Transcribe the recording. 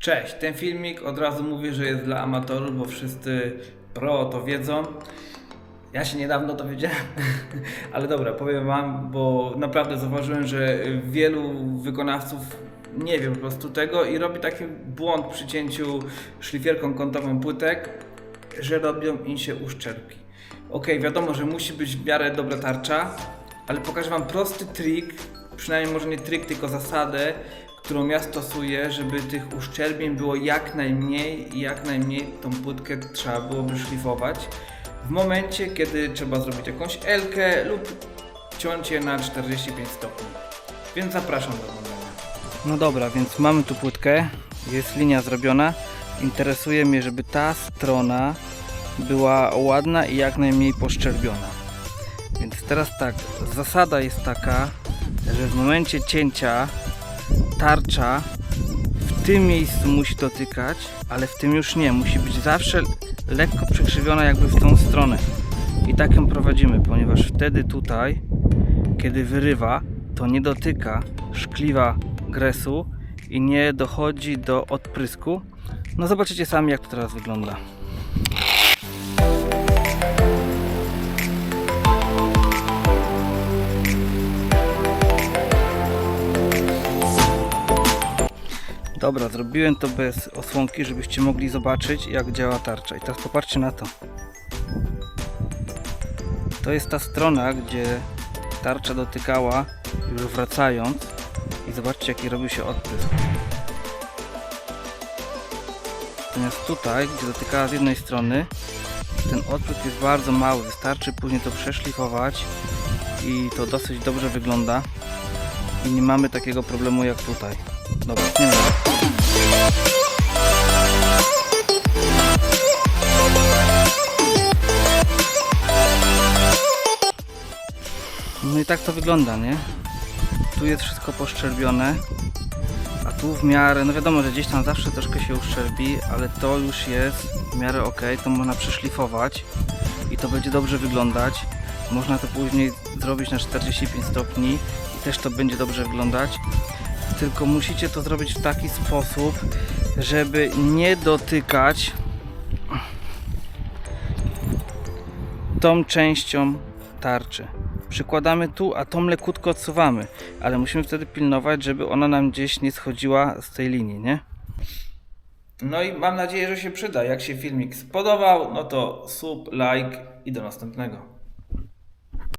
Cześć, ten filmik od razu mówię, że jest dla amatorów, bo wszyscy pro to wiedzą. Ja się niedawno dowiedziałem, ale dobra, powiem Wam, bo naprawdę zauważyłem, że wielu wykonawców nie wie po prostu tego i robi taki błąd przy cięciu szlifierką kątową płytek, że robią im się uszczerbki. Ok, wiadomo, że musi być w miarę dobra tarcza, ale pokażę Wam prosty trik, przynajmniej może nie trik, tylko zasadę, którą ja stosuję, żeby tych uszczerbień było jak najmniej i jak najmniej tą płytkę trzeba byłoby szlifować. W momencie, kiedy trzeba zrobić jakąś elkę lub ciącie na 45 stopni. Więc zapraszam do oglądania. No dobra, więc mamy tu płytkę, jest linia zrobiona. Interesuje mnie, żeby ta strona była ładna i jak najmniej poszczerbiona. Więc teraz tak, zasada jest taka, że w momencie cięcia tarcza w tym miejscu musi dotykać, ale w tym już nie. Musi być zawsze lekko przekrzywiona jakby w tą stronę. I tak ją prowadzimy, ponieważ wtedy tutaj, kiedy wyrywa, to nie dotyka szkliwa gresu i nie dochodzi do odprysku. No zobaczycie sami jak to teraz wygląda. Dobra, zrobiłem to bez osłonki, żebyście mogli zobaczyć jak działa tarcza. I teraz popatrzcie na to. To jest ta strona, gdzie tarcza dotykała już wracając i zobaczcie jaki robił się odprysk. Natomiast tutaj, gdzie dotykała z jednej strony, ten odprysk jest bardzo mały. Wystarczy później to przeszlifować i to dosyć dobrze wygląda. I nie mamy takiego problemu jak tutaj. Dobra, nie wiem. No i tak to wygląda, nie? Tu jest wszystko poszczerbione, a tu w miarę, no wiadomo, że gdzieś tam zawsze troszkę się uszczerbi, ale to już jest w miarę ok, to można przeszlifować i to będzie dobrze wyglądać. Można to później zrobić na 45 stopni i też to będzie dobrze wyglądać. Tylko musicie to zrobić w taki sposób, żeby nie dotykać tą częścią tarczy. Przykładamy tu, a tą lekutko odsuwamy, ale musimy wtedy pilnować, żeby ona nam gdzieś nie schodziła z tej linii, nie? No i mam nadzieję, że się przyda. Jak się filmik spodobał, no to sub, like i do następnego.